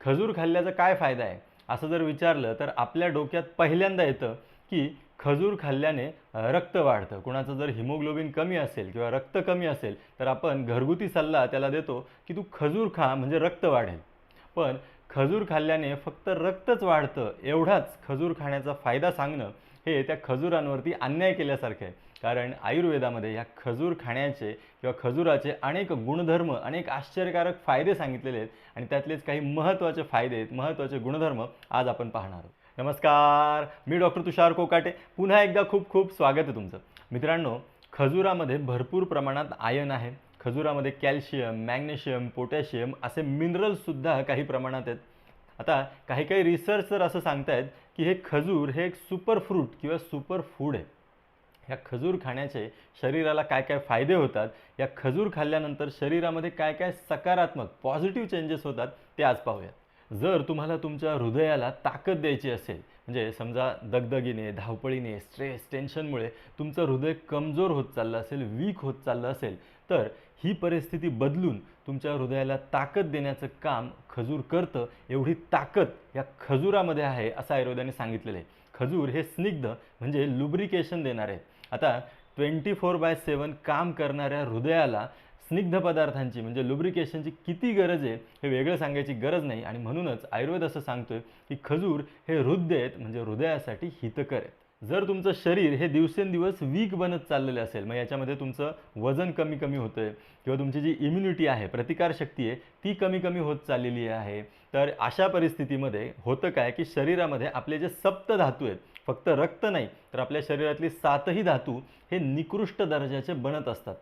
खजूर खाल्ल्याचा काय फायदा आहे? असं जर विचारलं तर आपल्या डोक्यात पहिल्यांदा येतं की खजूर खाल्ल्याने रक्त वाढतं. कुणाचं जर हिमोग्लोबिन कमी असेल किंवा रक्त कमी असेल तर आपण घरगुती सल्ला त्याला देतो की तू खजूर खा म्हणजे रक्त वाढेल. पण खजूर खाल्ल्याने फक्त रक्तच वाढतं एवढाच खजूर खाण्याचा फायदा सांगणं हे त्या खजुरांवरती अन्याय केल्यासारखं आहे. कारण आयुर्वेदामध्ये ह्या खजूर खाण्याचे किंवा खजुराचे अनेक गुणधर्म अनेक आश्चर्यकारक फायदे सांगितलेले आहेत आणि त्यातलेच काही महत्त्वाचे फायदे आहेत महत्त्वाचे गुणधर्म आज आपण पाहणार आहोत. नमस्कार मी डॉक्टर तुषार कोकाटे. पुन्हा एकदा खूप खूप स्वागत आहे तुमचं. मित्रांनो खजुरामध्ये भरपूर प्रमाणात आयन आहे. खजुरामध्ये कॅल्शियम मॅग्नेशियम पोटॅशियम असे मिनरल्ससुद्धा काही प्रमाणात आहेत. आता काही काही रिसर्च तर असं सांगतायत की हे खजूर हे एक सुपर फ्रूट किंवा सुपर फूड आहे. ह्या खजूर खाण्याचे शरीराला काय काय फायदे होतात या खजूर खाल्ल्यानंतर शरीरामध्ये काय काय सकारात्मक पॉझिटिव्ह चेंजेस होतात ते आज पाहूयात. जर तुम्हाला तुमच्या हृदयाला ताकद द्यायची असेल म्हणजे समजा दगदगीने धावपळीने स्ट्रेस टेन्शनमुळे तुमचं हृदय कमजोर होत चाललं असेल वीक होत चाललं असेल तर ही परिस्थिती बदलून तुमच्या हृदयाला ताकद देण्याचं काम खजूर करतं एवढी ताकद या खजुरामध्ये आहे असं आयुर्वेदाने सांगितलेलं आहे. खजूर हे स्निग्ध म्हणजे लुब्रिकेशन देणार आहे आता ट्वेंटी फोर बाय सेवन काम करणाऱ्या हृदयाला स्निग्ध पदार्थांची म्हणजे लुब्रिकेशनची किती गरज आहे हे वेगळं सांगायची गरज नाही. आणि म्हणूनच आयुर्वेद असं सांगतोय की खजूर हे हृदय आहेत म्हणजे हृदयासाठी हितकर आहेत. जर तुमचं शरीर हे दिवसेंदिवस वीक बनत चाललेलं असेल मग याच्यामध्ये तुमचं वजन कमी कमी होतं आहे किंवा तुमची जी इम्युनिटी आहे प्रतिकारशक्ती आहे ती कमी कमी होत चाललेली आहे. तर अशा परिस्थितीमध्ये होतं काय की शरीरामध्ये आपले जे सप्त धातू आहेत फक्त रक्त नाही तर आपल्या शरीरातली सातही धातू हे निकृष्ट दर्जाचे बनत असतात.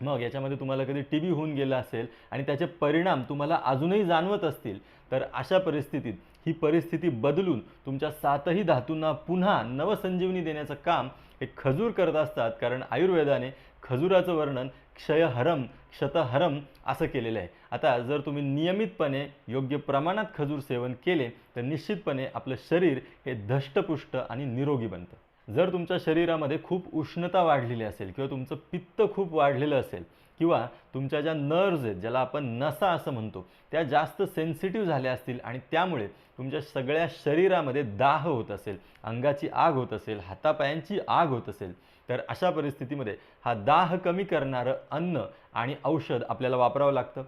मग याच्यामध्ये तुम्हाला कधी टी बी होऊन गेला असेल आणि त्याचे परिणाम तुम्हाला अजूनही जाणवत असतील तर अशा परिस्थितीत ही परिस्थिती बदलून तुमच्या सातही धातूंना पुन्हा नवसंजीवनी देण्याचं काम हे खजूर करत असतात कारण आयुर्वेदाने खजुराचं वर्णन क्षयहरम क्षतहरम असं केलेलं आहे. आता जर तुम्ही नियमितपणे योग्य प्रमाणात खजूर सेवन केले तर निश्चितपणे आपलं शरीर हे धष्टपुष्ट आणि निरोगी बनतं. जर तुमच्या शरीरामध्ये खूप उष्णता वाढलेली असेल किंवा तुमचं पित्त खूप वाढलेलं असेल किंवा तुमच्या ज्या नर्व्ज आहेत ज्याला आपण नसा असं म्हणतो त्या जास्त सेन्सिटिव्ह झाल्या असतील आणि त्यामुळे तुमच्या सगळ्या शरीरामध्ये दाह होत असेल अंगाची आग होत असेल हातापायांची आग होत असेल तर अशा परिस्थितीमध्ये हा दाह कमी करणारं अन्न आणि औषध आपल्याला वापरावं लागतं.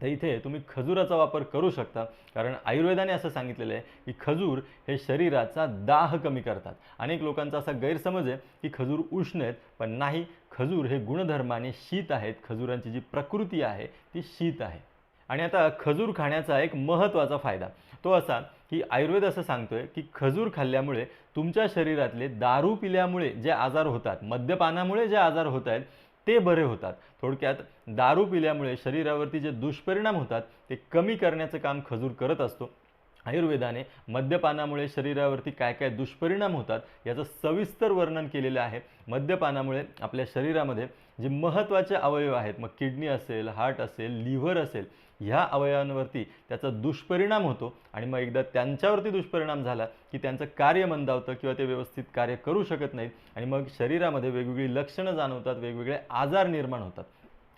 तर इथे तुम्ही खजुराचा वापर करू शकता. कारण आयुर्वेदाने असं सांगितलेलं आहे की खजूर हे शरीराचा दाह कमी करतात. अनेक लोकांचा असा गैरसमज आहे की खजूर उष्ण आहेत पण नाही. खजूर हे गुणधर्माने शीत आहेत. खजुरांची जी प्रकृती आहे ती शीत आहे. आणि आता खजूर खाण्याचा एक महत्त्वाचा फायदा तो असा की आयुर्वेद असं सांगतोय की खजूर खाल्ल्यामुळे तुमच्या शरीरातले दारू पिल्यामुळे जे आजार होतात मद्यपानामुळे जे आजार होत आहेत ते बरे होतात. थोडक्यात दारू पिल्यामुळे शरीरावरती जे दुष्परिणाम होतात ते कमी करण्याचं काम खजूर करत असतो. आयुर्वेदाने मद्यपानामुळे शरीरावरती काय काय दुष्परिणाम होतात याचं सविस्तर वर्णन केलेलं आहे. मद्यपानामुळे आपल्या शरीरामध्ये जे महत्त्वाचे अवयव आहेत मग किडनी असेल हार्ट असेल लिव्हर असेल ह्या अवयवांवरती त्याचा दुष्परिणाम होतो आणि मग एकदा त्यांच्यावरती दुष्परिणाम झाला की त्यांचं कार्य मंदावतं किंवा ते व्यवस्थित कार्य करू शकत नाहीत आणि मग शरीरामध्ये वेगवेगळी लक्षणं जाणवतात वेगवेगळे आजार निर्माण होतात.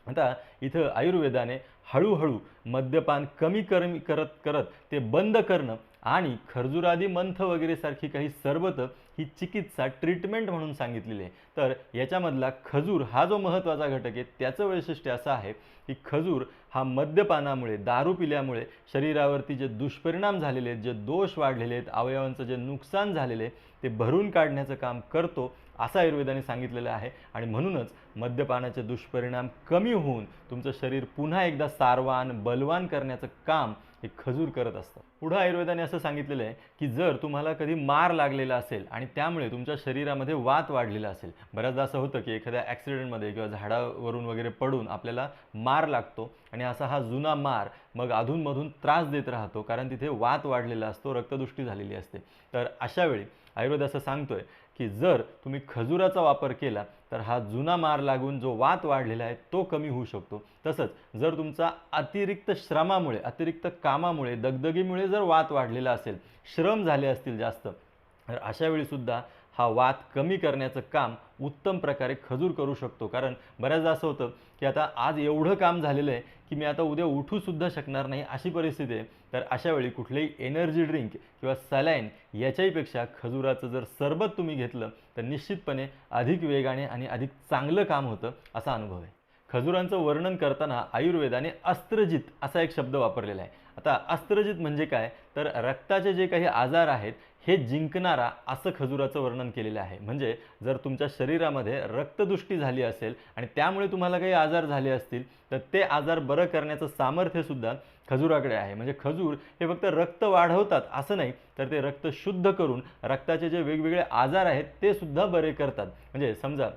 आता इथं आयुर्वेदाने हळूहळू मद्यपान कमी करमी करत करत ते बंद करणं आणि खर्जुरादी मंथ वगैरेसारखी काही सरबतं ही चिकित्सा ट्रीटमेंट म्हणून सांगितलेली आहे. तर याच्यामधला खजूर हा जो महत्त्वाचा घटक आहे त्याचं वैशिष्ट्य असं आहे की खजूर हा मद्यपानामुळे दारू पिल्यामुळे शरीरावरती जे दुष्परिणाम झालेले आहेत जे दोष वाढलेले आहेत अवयवांचं जे नुकसान झालेलं आहे ते भरून काढण्याचं काम करतो असं आयुर्वेदाने सांगितलेलं आहे. आणि म्हणूनच मद्यपानाचे दुष्परिणाम कमी होऊन तुमचं शरीर पुन्हा एकदा सारवान बलवान करण्याचं काम हे खजूर करत असतं. पुढं आयुर्वेदाने असं सांगितलेलं आहे की जर तुम्हाला कधी मार लागलेला असेल आणि त्यामुळे तुमच्या शरीरामध्ये वात वाढलेला असेल. बऱ्याचदा असं होतं की एखाद्या ॲक्सिडेंटमध्ये किंवा झाडावरून वगैरे पडून आपल्याला मार लागतो आणि असा हा जुना मार मग अधूनमधून त्रास देत राहतो कारण तिथे वात वाढलेला असतो रक्तदृष्टी झालेली असते. तर अशा वेळी आयुर्वेद असं सांगतोय की जर तुम्ही खजुराचा वापर केला तर हा जुना मार लागून जो वात वाढलेला आहे तो कमी होऊ शकतो. तसंच जर तुमचा अतिरिक्त श्रमामुळे अतिरिक्त कामामुळे दगदगीमुळे जर वात वाढलेला असेल श्रम झाले असतील जास्त तर अशावेळीसुद्धा हा वाद कमी करण्याचं काम उत्तम प्रकारे खजूर करू शकतो. कारण बऱ्याचदा असं होतं की आता आज एवढं काम झालेलं आहे की मी आता उद्या उठूसुद्धा शकणार नाही अशी परिस्थिती आहे. तर अशा वेळी कुठलेही एनर्जी ड्रिंक किंवा सलाईन याच्याहीपेक्षा खजुराचं जर सरबत तुम्ही घेतलं तर निश्चितपणे अधिक वेगाने आणि अधिक चांगलं काम होतं असा अनुभव आहे. खजुरांचं वर्णन करताना आयुर्वेदाने अस्त्रजित असा एक शब्द वापरलेला आहे. आता अस्त्रजित म्हणजे काय? तर रक्ताचे जे काही आजार आहेत हे जिंकणारा असं खजुराचं वर्णन केलेलं आहे. म्हणजे जर तुमच्या शरीरामध्ये रक्तदुष्टी झाली असेल आणि त्यामुळे तुम्हाला काही आजार झाले असतील तर ते आजार बरं करण्याचं सामर्थ्यसुद्धा खजुराकडे आहे. म्हणजे खजूर हे फक्त रक्त वाढवतात असं नाही तर ते रक्त शुद्ध करून रक्ताचे जे वेगवेगळे आजार आहेत ते सुद्धा बरे करतात. म्हणजे समजा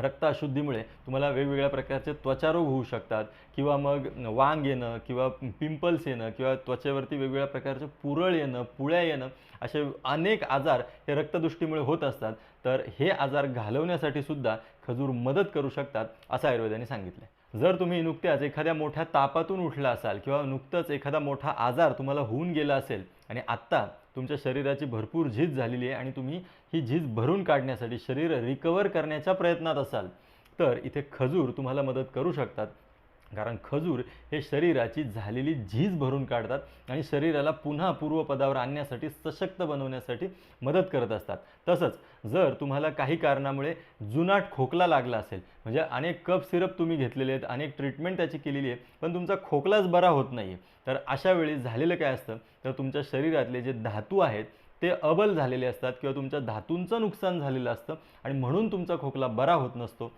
रक्त अशुद्धीमुळे तुम्हाला वेगवेगळ्या प्रकारचे त्वचारोग होऊ शकतात किंवा मग वांग येणं किंवा पिंपल्स येणं किंवा त्वचेवरती वेगवेगळ्या प्रकारचे पुरळ येणं पुळ्या येणं असे अनेक आजार हे रक्तदृष्टीमुळे होत असतात. तर हे आजार घालवण्यासाठी सुद्धा खजूर मदत करू शकतात असं आयुर्वेदाने सांगितलं जर तुम्ही नुकत्याच एखाद्या मोठ्या तापातून उठला असाल किंवा नुकतंच एखादा मोठा आजार तुम्हाला होऊन गेला असेल आणि आत्ता तुमच्या शरीराची भरपूर झीज झालेली आहे आणि तुम्ही ही झीज भरून काढण्यासाठी शरीर रिकवर करण्याच्या प्रयत्नात असाल. तर इथे खजूर तुम्हाला मदत करू शकतात. कारण खजूर हे शरीराची झालेली झीज भरून काढतात आणि शरीराला पुन्हा पूर्वपदावर आणण्यासाठी सशक्त बनवण्यासाठी मदत करत असतात. तसंच जर तुम्हाला काही कारणामुळे जुनाट खोकला लागला असेल म्हणजे अनेक कप सिरप तुम्ही घेतलेले आहेत अनेक ट्रीटमेंट त्याची केलेली आहे पण तुमचा खोकलाच बरा होत नाही आहे तर अशा वेळी झालेलं काय असतं? तर तुमच्या शरीरातले जे धातू आहेत ते अबल झालेले असतात किंवा तुमच्या धातूंचं नुकसान झालेलं असतं आणि म्हणून तुमचा खोकला बरा होत नसतो.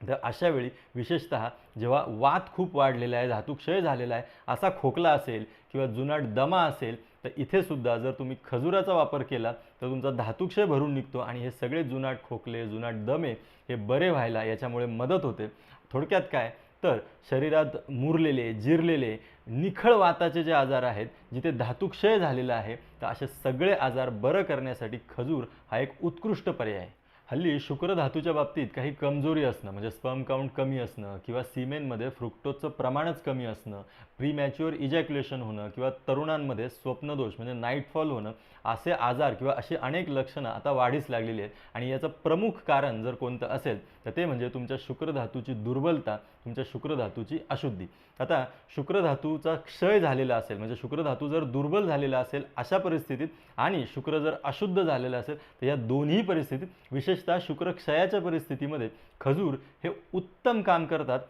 तर अशा वेळी विशेषतः जेव्हा वात खूप वाढलेला आहे धातुक्षय झालेला आहे असा खोकला असेल किंवा जुनाट दमा असेल तर इथेसुद्धा जर तुम्ही खजुराचा वापर केला तर तुमचा धातुक्षय भरून निघतो आणि हे सगळे जुनाट खोकले जुनाट दमे हे बरे व्हायला याच्यामुळे मदत होते. थोडक्यात काय? तर शरीरात मुरलेले जिरलेले निखळ वाताचे जे आजार आहेत जिथे धातुक्षय झालेला आहे तर असे सगळे आजार बरं करण्यासाठी खजूर हा एक उत्कृष्ट पर्याय आहे. हल्ली शुक्रधातूच्या बाबतीत काही कमजोरी असणं म्हणजे स्पर्म काउंट कमी असणं किंवा सिमेनमध्ये फ्रुक्टोजचं प्रमाणच कमी असणं प्रीमॅच्युअर इजॅक्युलेशन होणं किंवा तरुणांमध्ये स्वप्नदोष म्हणजे नाईटफॉल होणं असे आजार किंवा अशी अनेक लक्षणं आता वाढीस लागलेली आहेत. आणि याचं प्रमुख कारण जर कोणतं असेल तर ते म्हणजे तुमच्या शुक्रधातूची दुर्बलता तुमच्या शुक्रधातूची अशुद्धी. आता शुक्रधातूचा क्षय झालेला असेल म्हणजे शुक्रधातू जर दुर्बल झालेला असेल अशा परिस्थितीत आणि शुक्र जर अशुद्ध झालेला असेल तर या दोन्ही परिस्थितीत विशेष विशेषतः शुक्रक्षयाच्या परिस्थितीमध्ये खजूर हे उत्तम काम करतात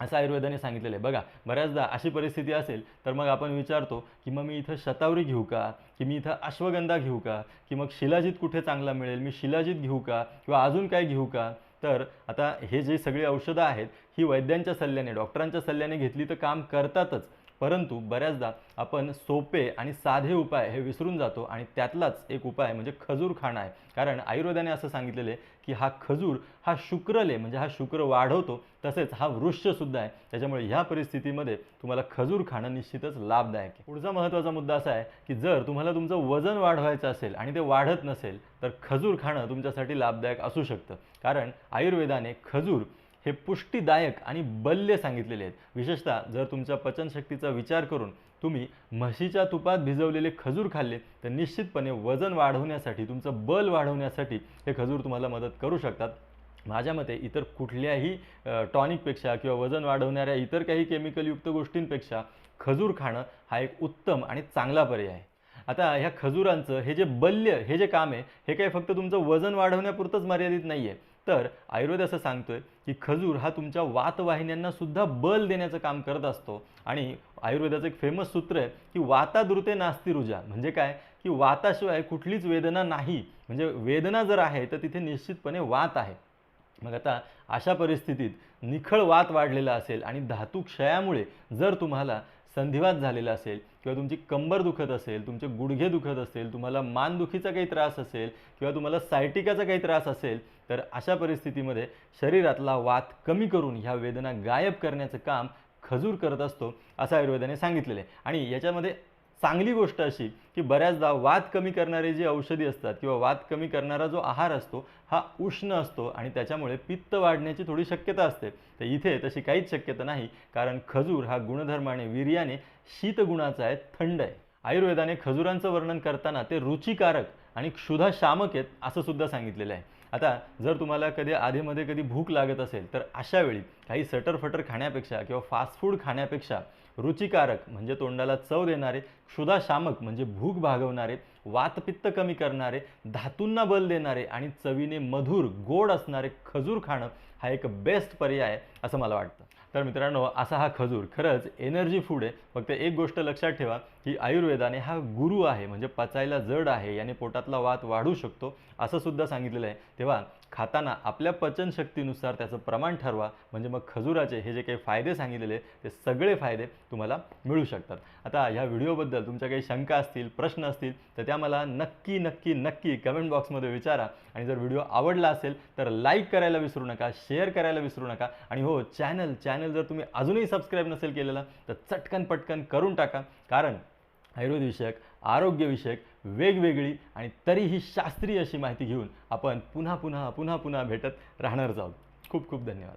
असं आयुर्वेदाने सांगितलेलं आहे. बघा बऱ्याचदा अशी परिस्थिती असेल तर मग आपण विचारतो की मग मी इथं शतावरी घेऊ का? की मी इथं अश्वगंधा घेऊ का? की मग शिलाजीत कुठे चांगला मिळेल? मी शिलाजीत घेऊ का? किंवा अजून काय घेऊ का? तर आता हे जे सगळी औषधं आहेत ही वैद्यांच्या सल्ल्याने डॉक्टरांच्या सल्ल्याने घेतली तर काम करतातच. परंतु बऱ्याचदा आपण सोपे आणि साधे उपाय हे विसरून जातो आणि त्यातलाच एक उपाय म्हणजे खजूर खाणं आहे. कारण आयुर्वेदाने असं सांगितलेलं आहे की हा खजूर हा शुक्रले म्हणजे हा शुक्र वाढवतो तसेच हा वृक्षसुद्धा आहे. त्याच्यामुळे ह्या परिस्थितीमध्ये तुम्हाला खजूर खाणं निश्चितच लाभदायक आहे. पुढचा महत्त्वाचा मुद्दा असा आहे की जर तुम्हाला तुमचं वजन वाढवायचं असेल आणि ते वाढत नसेल तर खजूर खाणं तुमच्यासाठी लाभदायक असू शकतं. कारण आयुर्वेदाने खजूर हे पुष्टीदायक आणि बल्य सांगितलेले आहेत. विशेषतः जर तुमच्या पचनशक्तीचा विचार करून तुम्ही म्हशीच्या तुपात भिजवलेले खजूर खाल्ले तर निश्चितपणे वजन वाढवण्यासाठी तुमचं बल वाढवण्यासाठी हे खजूर तुम्हाला मदत करू शकतात. माझ्या मते इतर कुठल्याही टॉनिकपेक्षा किंवा वजन वाढवणाऱ्या इतर काही केमिकलयुक्त गोष्टींपेक्षा खजूर खाणं हा एक उत्तम आणि चांगला पर्याय आहे. आता ह्या खजुरांचं हे जे बल्य हे जे काम आहे हे काही फक्त तुमचं वजन वाढवण्यापुरतंच मर्यादित नाही आहे तर आयुर्वेद असं सांगतोय की खजूर हा तुमच्या वातवाहिन्यांना सुद्धा बल देण्याचं काम करत असतो. आणि आयुर्वेदाचं एक फेमस सूत्र आहे की वातादृते नास्ती रुजा. म्हणजे काय? की वाताशिवाय कुठलीच वेदना नाही. म्हणजे वेदना जर आहे तर तिथे निश्चितपणे वात आहे. मग आता अशा परिस्थितीत निखळ वात वाढलेला असेल आणि धातू क्षयामुळे जर तुम्हाला संधिवात झालेला असेल किंवा तुमची कंबर दुखत असेल तुमचे गुडघे दुखत असेल तुम्हाला मानदुखीचा काही त्रास असेल किंवा तुम्हाला सायटिकाचा काही त्रास असेल तर अशा परिस्थितीमध्ये शरीरातला वात कमी करून ह्या वेदना गायब करण्याचं काम खजूर करत असतो असं आयुर्वेदाने सांगितलेलं आहे. आणि याच्यामध्ये चांगली गोष्ट अशी की बऱ्याचदा वात कमी करणारे जी औषधी असतात किंवा वात कमी करणारा जो आहार असतो हा उष्ण असतो आणि त्याच्यामुळे पित्त वाढण्याची थोडी शक्यता असते. तर इथे तशी काहीच शक्यता नाही कारण खजूर हा गुणधर्माने वीर्याने शीतगुणाचा आहे थंड आहे. आयुर्वेदाने खजुरांचं वर्णन करताना ते रुचिकारक आणि क्षुधा शामक आहेत असं सुद्धा सांगितलेलं आहे. आता जर तुम्हाला कधी आधीमध्ये कधी भूक लागत असेल तर अशा वेळी काही सटरफटर खाण्यापेक्षा किंवा फास्ट फूड खाण्यापेक्षा रुचिकारक म्हणजे तोंडाला चव देणारे क्षुधाशामक म्हणजे भूक भागवणारे वातपित्त कमी करणारे धातूंना बल देणारे आणि चवीने मधुर गोड असणारे खजूर खाणं हा एक बेस्ट पर्याय आहे असं मला वाटतं. तर मित्रांनो असा हा खजूर. खरंच एनर्जी फूड आहे. फक्त एक गोष्ट लक्षात ठेवा की आयुर्वेदाने हा गुरु आहे. म्हणजे पचायला जड आहे याने पोटातला वात वाढू शकतो असं सुद्धा सांगितलेलं आहे. तेव्हा खाताना आपल्या पचनशक्तीनुसार त्याचं प्रमाण ठरवा. म्हणजे मग खजुराचे हे जे काही फायदे सांगितलेले ते सगळे फायदे तुम्हाला मिळू शकतात. आता ह्या व्हिडिओबद्दल तुमच्या काही शंका असतील प्रश्न असतील तर त्या मला नक्की नक्की नक्की कमेंट बॉक्समध्ये विचारा. आणि जर व्हिडिओ आवडला असेल तर लाईक करायला विसरू नका शेअर करायला विसरू नका. आणि हो चॅनल चॅनल जर तुम्ही अजूनही सबस्क्राईब नसेल केलेलं तर चटकन पटकन करून टाका. कारण आयुर्वेदविषयक आरोग्यविषयक वेगवेगळी आणि तरीही शास्त्रीय अशी माहिती घेऊन आपण पुन्हा पुन्हा पुन्हा पुन्हा भेटत राहणारच आहोत खूप खूप धन्यवाद.